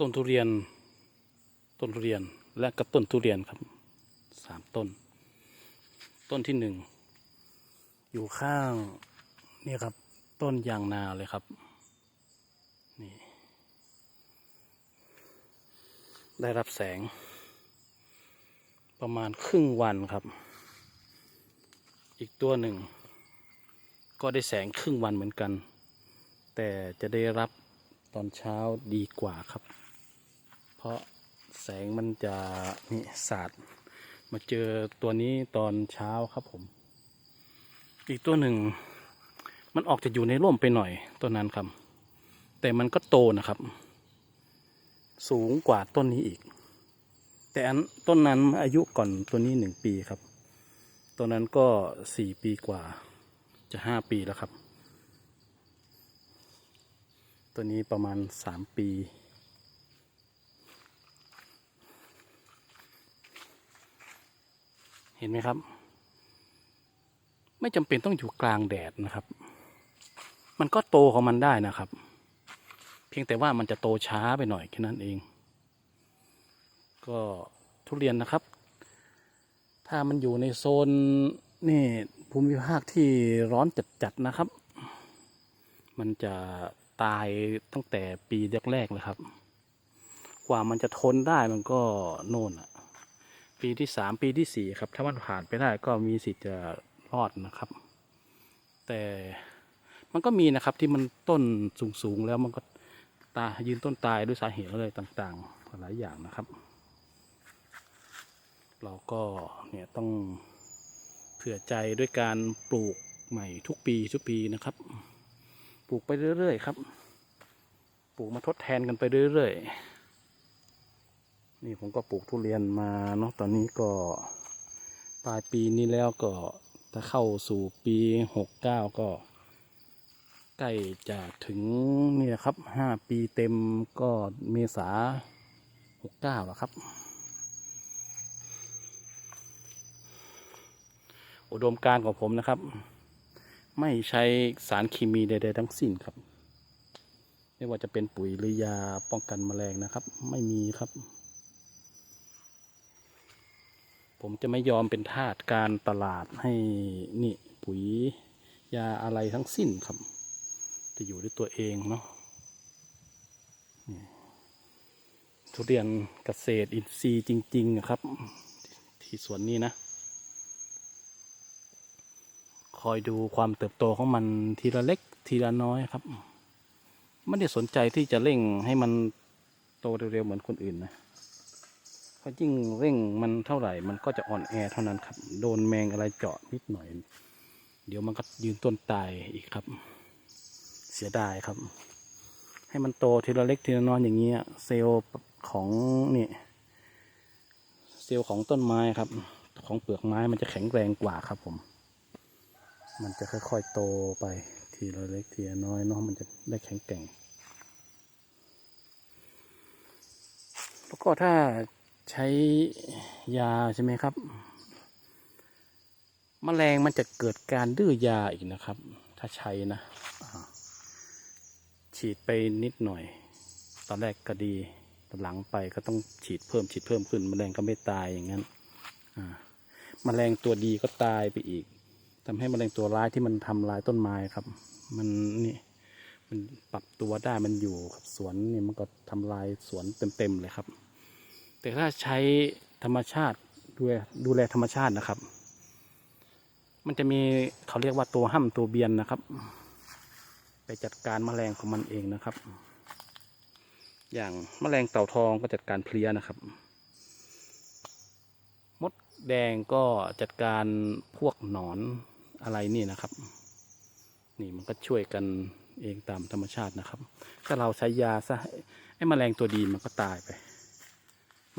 ต้นทุเรียน ต้นทุเรียนและก็ต้นทุเรียนครับสามต้น ต้นที่หนึ่งอยู่ข้างนี่ครับ ต้นยางนาเลยครับนี่ได้รับแสง ประมาณครึ่งวันครับ อีกตัวหนึ่ง ก็ได้แสงครึ่งวันเหมือนกัน แต่จะได้รับตอนเช้าดีกว่าครับ ราะแสงมันจะนี่สาดมาเจอตัวนี้ตอนเช้าครับผม อีกตัวหนึ่ง มันออกจะอยู่ในร่มไปหน่อยตัวนั้นครับ แต่มันก็โตนะครับ สูงกว่าต้นนี้อีก แต่อันต้นนั้นอายุก่อนตัวนี้หนึ่งปีครับตัวนั้นก็สี่ปีกว่าจะห้าปีแล้วครับ ตัวนี้ประมาณสามปี เห็นไหมครับ ไม่จำเป็นต้องอยู่กลางแดดนะครับ มันก็โตของมันได้นะครับ เพียงแต่ว่ามันจะโตช้าไปหน่อยแค่นั้นเอง ก็ทุเรียนนะครับ ถ้ามันอยู่ในโซนนี่ภูมิภาคที่ร้อนจัดๆนะครับ มันจะตายตั้งแต่ปีแรกๆเลยครับ กว่ามันจะทนได้มันก็โน่นอะ ปีที่สามปีที่สี่ครับ ถ้ามันผ่านไปได้ก็มีสิทธิ์จะรอดนะครับ แต่มันก็มีนะครับที่มันต้นสูงๆแล้วมันก็ตายยืนต้นตายด้วยสาเหตุอะไรต่างๆหลายอย่างนะครับ เราก็เนี่ยต้องเผื่อใจด้วยการปลูกใหม่ทุกปีทุกปีนะครับ ปลูกไปเรื่อยๆครับ ปลูกมาทดแทนกันไปเรื่อยๆ นี่ผมก็ปลูกทุเรียนมาเนาะตอนนี้ก็ปลายปีนี้แล้วก็ถ้าเข้าสู่ปีหกเก้าก็ใกล้จะถึงนี่นะครับห้าปีเต็มก็เมษาหกเก้าแล้วครับ อุดมการของผมนะครับ ไม่ใช้สารเคมีใดๆทั้งสิ้นครับ ไม่ว่าจะเป็นปุ๋ยหรือยาป้องกันแมลงนะครับ ไม่มีครับ ผมจะไม่ยอมเป็นทาสการตลาดให้นี่ปุ๋ยยาอะไรทั้งสิ้นครับ จะอยู่ด้วยตัวเองเนาะทุเรียนเกษตรอินทรีย์จริง ๆ ครับ ที่สวนนี้นะ คอยดูความเติบโตของมันทีละเล็กทีละน้อยครับ ไม่ได้สนใจที่จะเร่งให้มันโตเร็วๆเหมือนคนอื่นนะ เพราะยิ่งเร่งมันเท่าไหร่ มันก็จะอ่อนแอเท่านั้นครับ โดนแมงอะไรเจาะนิดหน่อย เดี๋ยวมันก็ยืนต้นตายอีกครับ เสียดายครับ ให้มันโตทีละเล็กทีละน้อยอย่างเงี้ย เซลล์ของนี่เซลล์ของต้นไม้ครับ ของเปลือกไม้มันจะแข็งแรงกว่าครับผม มันจะค่อยๆโตไปทีละเล็กทีละน้อยเนาะมันจะได้แข็งแกร่งแล้วก็ถ้า ใช้ยาใช่ไหมครับมแมลงมันจะเกิดการดื้อยาอีกนะครับ ถ้าใช้นะฉีดไปนิดหน่อย ตอนแรกก็ดีตอนหลังไปก็ต้องฉีดเพิ่มฉีดเพิ่มขึ้นแมลงก็ไม่ตายอย่างนั้นอ่าแมลงตัวดีก็ตายไปอีกทำให้แมลงตัวร้ายที่มันทำลายต้นไม้ครับ มันนี่มันปรับตัวได้มันอยู่กับสวนนี่มันก็ทำลายสวนเต็มๆเลยครับ แต่ถ้าใช้ธรรมชาติดูแลดูแลธรรมชาตินะครับ มันจะมีเขาเรียกว่าตัวห้ำตัวเบียนนะครับ ไปจัดการแมลงของมันเองนะครับ อย่างแมลงเต่าทองก็จัดการเพลี้ยนะครับ มดแดงก็จัดการพวกหนอนอะไรนี่นะครับ นี่มันก็ช่วยกันเองตามธรรมชาตินะครับ ถ้าเราใช้ยาซะไอ้แมลงตัวดีมันก็ตายไป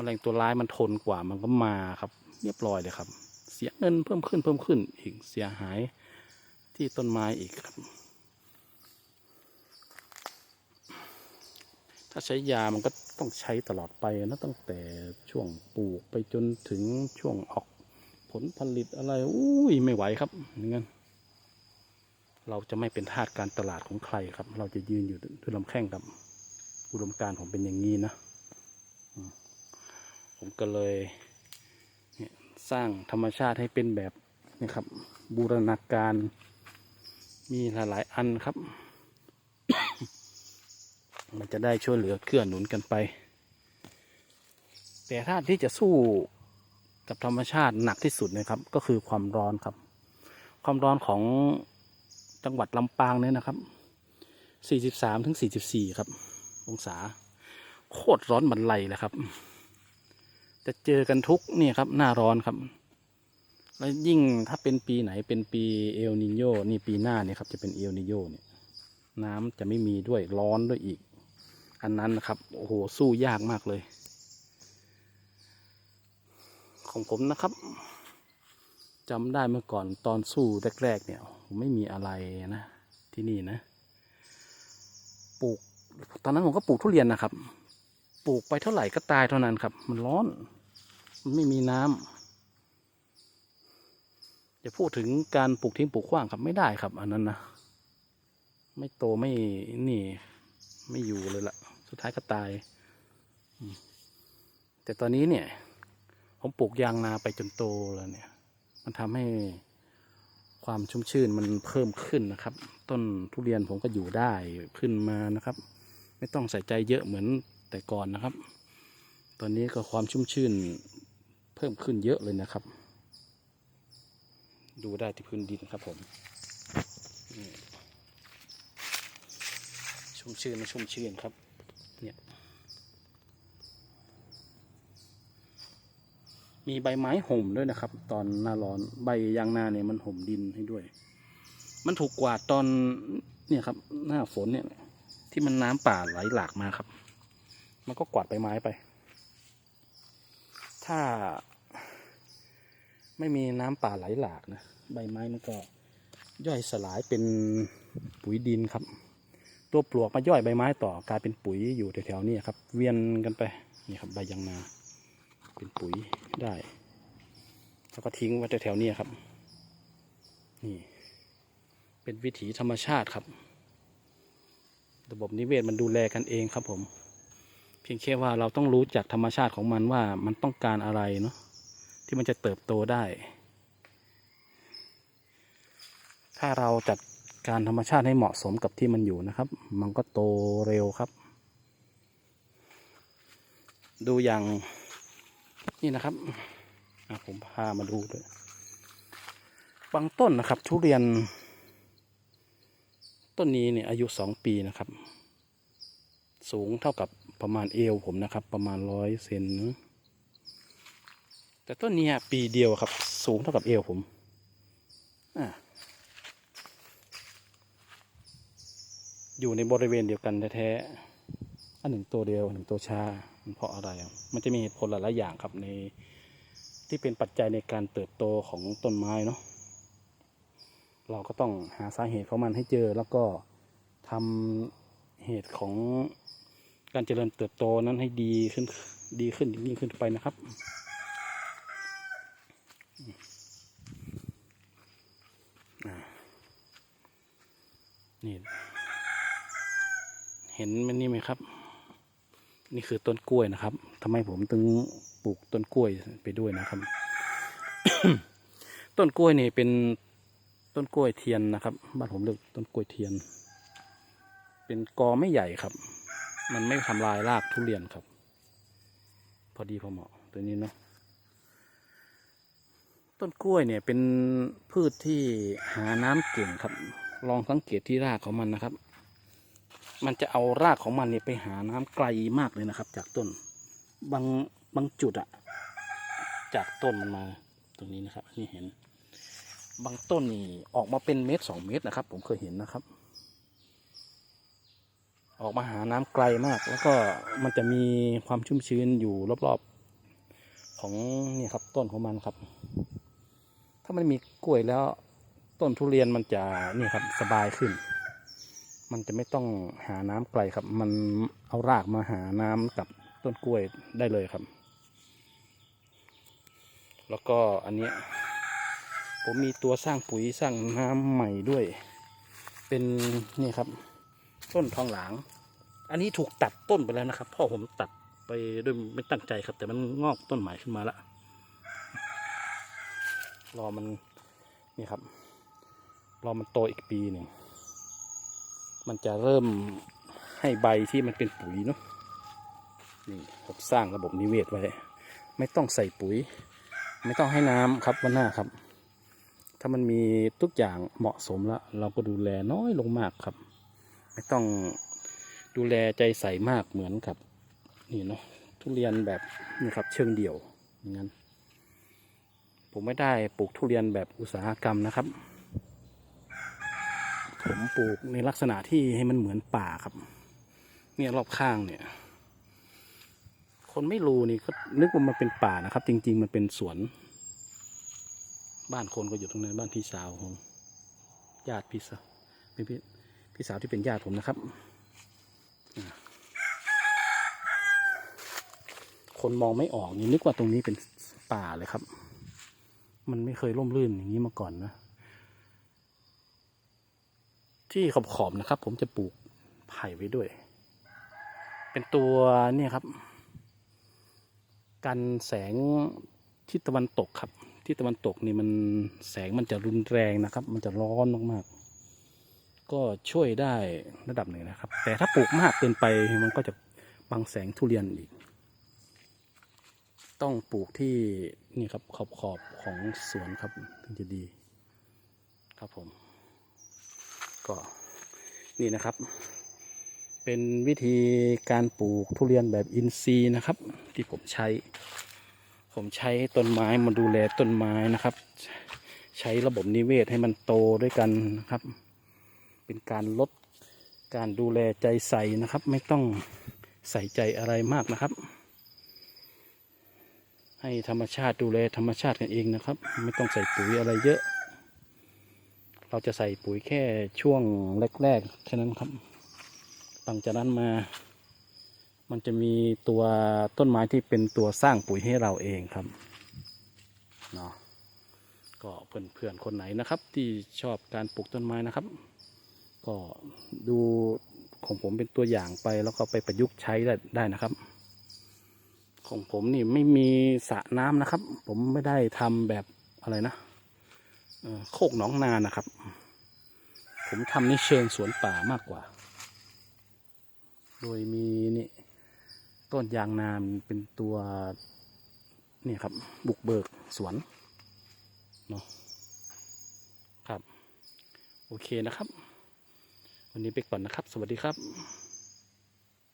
แมลงตัวร้ายมันทนกว่ามันก็มาครับ เรียบร้อยเลยครับ เสียเงินเพิ่มขึ้นเพิ่มขึ้นอีกเสียหายที่ต้นไม้อีกครับ ถ้าใช้ยามันก็ต้องใช้ตลอดไปนะตั้งแต่ช่วงปลูกไปจนถึงช่วงออกผลผลิตอะไรอุ้ยไม่ไหวครับอย่างนั้นเราจะไม่เป็นทาสการตลาดของใครครับ เราจะยืนอยู่ด้วยลำแข้งครับอุดมการณ์ผมเป็นอย่างนี้นะ ผมก็เลยสร้างธรรมชาติให้เป็นแบบนี่ครับ บูรณาการมีหลาย ๆ อันครับ มันจะได้ช่วยเหลือเกื้อหนุนกันไป แต่ถ้าที่จะสู้กับธรรมชาติหนักที่สุดนะครับ ก็คือความร้อนครับ ความร้อนของจังหวัดลำปางเนี่ยนะครับ 43ถึง44 ครับ องศา โคตรร้อนบันไลเลยครับ จะเจอกันทุกนี่ครับ หน้าร้อนครับ แล้วยิ่งถ้าเป็นปีไหนเป็นปีเอลนิโยนี่ปีหน้าเนี่ยครับจะเป็นเอลนิโยเนี่ย น้ำจะไม่มีด้วยร้อนด้วยอีก อันนั้นนะครับโอ้โหสู้ยากมากเลย ของผมนะครับจำได้เมื่อก่อนตอนสู้แรก ๆ เนี่ยไม่มีอะไรนะ ที่นี่นะ ปลูก ตอนนั้นผมก็ปลูกทุเรียนนะครับ ปลูกไปเท่าไหร่ก็ตายเท่านั้นครับ มันร้อน มันไม่มีน้ำจะพูดถึงการปลูกทิ้งปลูกขว้างครับไม่ได้ครับ อันนั้นนะไม่โตไม่นี่ ไม่อยู่เลยละสุดท้ายก็ตาย แต่ตอนนี้เนี่ย ผมปลูกยางนาไปจนโตแล้วเนี่ย มันทำให้ความชุ่มชื่นมันเพิ่มขึ้นนะครับ ต้นทุเรียนผมก็อยู่ได้ขึ้นมานะครับ ไม่ต้องใส่ใจเยอะเหมือนแต่ก่อนนะครับ ตอนนี้ก็ความชุ่มชื่น เพิ่มขึ้นเยอะเลยนะครับ ดูได้ที่พื้นดินครับผมชุ่มชื่นไม่ชุ่มชื่นครับ เนี่ย มีใบไม้ห่มด้วยนะครับ ตอนหน้าร้อนใบยางนาเนี่ยมันห่มดินให้ด้วย มันถูกกวาดตอนเนี่ยครับ หน้าฝนเนี่ย ที่มันน้ำป่าไหลหลากมาครับ มันก็กวาดใบไม้ไป ถ้า ไม่มีน้ำป่าไหลหลากนะ ใบไม้มันก็ย่อยสลายเป็นปุ๋ยดินครับ ตัวปลวกมาย่อยใบไม้ต่อกลายเป็นปุ๋ยอยู่แถวๆนี้ครับ เวียนกันไปนี่ครับใบยางนา เป็นปุ๋ยได้ แล้วก็ทิ้งไว้แถวๆนี้ครับ นี่ เป็นวิถีธรรมชาติครับ ระบบนิเวศมันดูแลกันเองครับผม เพียงแค่ว่าเราต้องรู้จักธรรมชาติของมันว่ามันต้องการอะไรเนาะ ที่มันจะเติบโตได้ ถ้าเราจัดการธรรมชาติให้เหมาะสมกับที่มันอยู่นะครับ มันก็โตเร็วครับ ดูอย่างนี่นะครับอะผมพามาดูด้วยบางต้นนะครับ ทุเรียน ต้นนี้เนี่ยอายุสองปีนะครับ สูงเท่ากับประมาณเอวผมนะครับ ประมาณร้อยเซนนะ แต่ต้นเนี้ยปีเดียวครับ สูงเท่ากับเอวผมออยู่ในบริเวณเดียวกันแท้ๆอันหนึ่งตัวเดียวหนึ่งตัวชามันเพราะอะไร มันจะมีเหตุผลหลายๆอย่างครับในที่เป็นปัจจัยในการเติบโตของต้นไม้เนาะเราก็ต้องหาสาเหตุของมันให้เจอแล้วก็ทำเหตุของการเจริญเติบโตนั้นให้ดีขึ้นดีขึ้นยิ่งขึ้นไปนะครับ นี่เห็นมันนี่ไหมครับ นี่คือต้นกล้วยนะครับทำไมผมถึงปลูกต้นกล้วยไปด้วยนะครับ ต้นกล้วยนี่เป็นต้นกล้วยเทียนนะครับ บ้านผมเรียกต้นกล้วยเทียน เป็นกอไม่ใหญ่ครับ มันไม่ทำลายรากทุเรียนครับ พอดีพอเหมาะตัวนี้เนาะต้นกล้วยเนี่ยเป็นพืชที่หาน้ำเก่งครับ ลองสังเกตที่รากของมันนะครับ มันจะเอารากของมันเนี่ยไปหาน้ำไกลมากเลยนะครับ จากต้น บางบางจุดอะจากต้นมันมาตรงนี้นะครับ นี่เห็น บางต้นนี่ออกมาเป็นเมตรสองเมตรนะครับ ผมเคยเห็นนะครับ ออกมาหาน้ำไกลมาก แล้วก็มันจะมีความชุ่มชื้นอยู่รอบๆของนี่ครับต้นของมันครับ ถ้ามันมีกล้วยแล้ว ต้นทุเรียนมันจะนี่ครับสบายขึ้น มันจะไม่ต้องหาน้ำไกลครับ มันเอารากมาหาน้ำกับต้นกล้วยได้เลยครับ แล้วก็อันนี้ผมมีตัวสร้างปุ๋ยสร้างน้ำใหม่ด้วย เป็นนี่ครับ ต้นทองหลาง อันนี้ถูกตัดต้นไปแล้วนะครับ พ่อผมตัดไปด้วยไม่ตั้งใจครับ แต่มันงอกต้นใหม่ขึ้นมาล้วรอมันนี่ครับ รอมันโตอีกปีหนึ่ง มันจะเริ่มให้ใบที่มันเป็นปุ๋ยเนาะนี่ผมสร้างระบบนิเวศไว้ ไม่ต้องใส่ปุ๋ย ไม่ต้องให้น้ำครับวันหน้าครับ ถ้ามันมีทุกอย่างเหมาะสมแล้ว เราก็ดูแลน้อยลงมากครับ ไม่ต้องดูแลใจใส่มากเหมือนกับ นี่เนาะทุเรียนแบบนี่ครับ เชิงเดี่ยวอย่างนั้น ผมไม่ได้ปลูกทุเรียนแบบอุตสาหกรรมนะครับ ปลูกในลักษณะที่ให้มันเหมือนป่าครับ เนี่ยรอบข้างเนี่ย คนไม่รู้นี่ก็นึกว่ามันเป็นป่านะครับ จริง ๆ มันเป็นสวน บ้านคนก็อยู่ตรงนั้นบ้านพี่สาวผมญาติพี่สาวเป็นพี่พี่สาวที่เป็นญาติผมนะครับ คนมองไม่ออกนี่นึกว่าตรงนี้เป็นป่าเลยครับ มันไม่เคยร่มรื่นอย่างนี้มาก่อนนะ ที่ขอบขอบๆนะครับ ผมจะปลูกไผ่ไว้ด้วย เป็นตัวเนี่ยครับ กันแสงทิศตะวันตกครับทิศตะวันตกนี่มันแสงมันจะรุนแรงนะครับ มันจะร้อนมากๆ ก็ช่วยได้ระดับหนึ่งนะครับ แต่ถ้าปลูกมากเกินไปมันก็จะบังแสงทุเรียนอีก ต้องปลูกที่นี่ครับขอบขอบของสวนครับถึงจะดี ครับผม ก็นี่นะครับ เป็นวิธีการปลูกทุเรียนแบบอินทรีย์นะครับ ที่ผมใช้ ผมใช้ต้นไม้มาดูแลต้นไม้นะครับ ใช้ระบบนิเวศให้มันโตด้วยกันนะครับ เป็นการลดการดูแลใจใส่นะครับ ไม่ต้องใส่ใจอะไรมากนะครับ ให้ธรรมชาติดูแลธรรมชาติกันเองนะครับ ไม่ต้องใส่ปุ๋ยอะไรเยอะ เราจะใส่ปุ๋ยแค่ช่วงแรกๆแค่นั้นครับหลังจากนั้นมา มันจะมีตัวต้นไม้ที่เป็นตัวสร้างปุ๋ยให้เราเองครับเนาะก็เพื่อนๆคนไหนนะครับ ที่ชอบการปลูกต้นไม้นะครับ ก็ดูของผมเป็นตัวอย่างไปแล้วก็ไปประยุกต์ใช้ได้ไดนะครับ ของผมนี่ไม่มีสระน้ำนะครับ ผมไม่ได้ทำแบบอะไรนะ โคกหนองนานะครับ ผมทำในเชิงสวนป่ามากกว่า โดยมีนี่ต้นยางนามเป็นตัวนี่ครับ บุกเบิกสวนเนาะครับ โอเคนะครับ วันนี้ไปก่อนนะครับ สวัสดีครับ